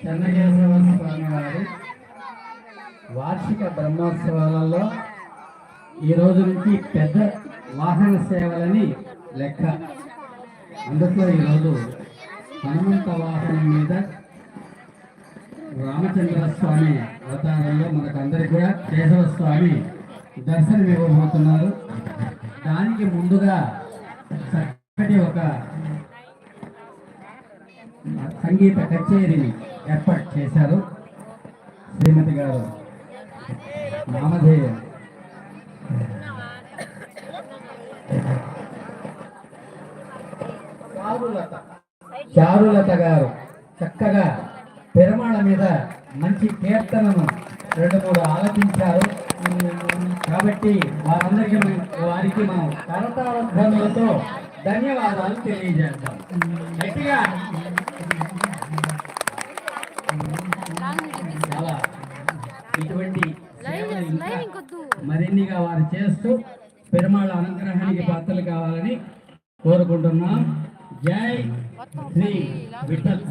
చెన్నకేశవ స్వామి వారి వార్షిక బ్రహ్మోత్సవాలలో ఈ రోజు నుంచి పెద్ద వాహన సేవలని లెక్క. అందుట్లో ఈరోజు హనుమంత వాహనం మీద రామచంద్ర స్వామి అవతారంలో మనకందరికి కూడా కేశవ స్వామి దర్శనం ఇవ్వబోతున్నారు దానికి ముందుగా చక్కటి ఒక సంగీత కచేరీని ఏర్పాటు చేశారు. శ్రీమతి గారు నామధేయం. చారులత. గారు చక్కగా పెరమాళ మీద మంచి కీర్తనను రెండు మూడు ఆలపించారు. కాబట్టి వారందరికీ వారికి మనం కరతాళ ధ్వనులతో ధన్యవాదాలు తెలియజేస్తాం గట్టిగా ఇటువంటి మరిన్నిగా వారు చేస్తూ పెరుమాళ్ళ అనుగ్రహానికి పాత్రలు కావాలని కోరుకుంటున్నాం. జై శ్రీ విఠల్.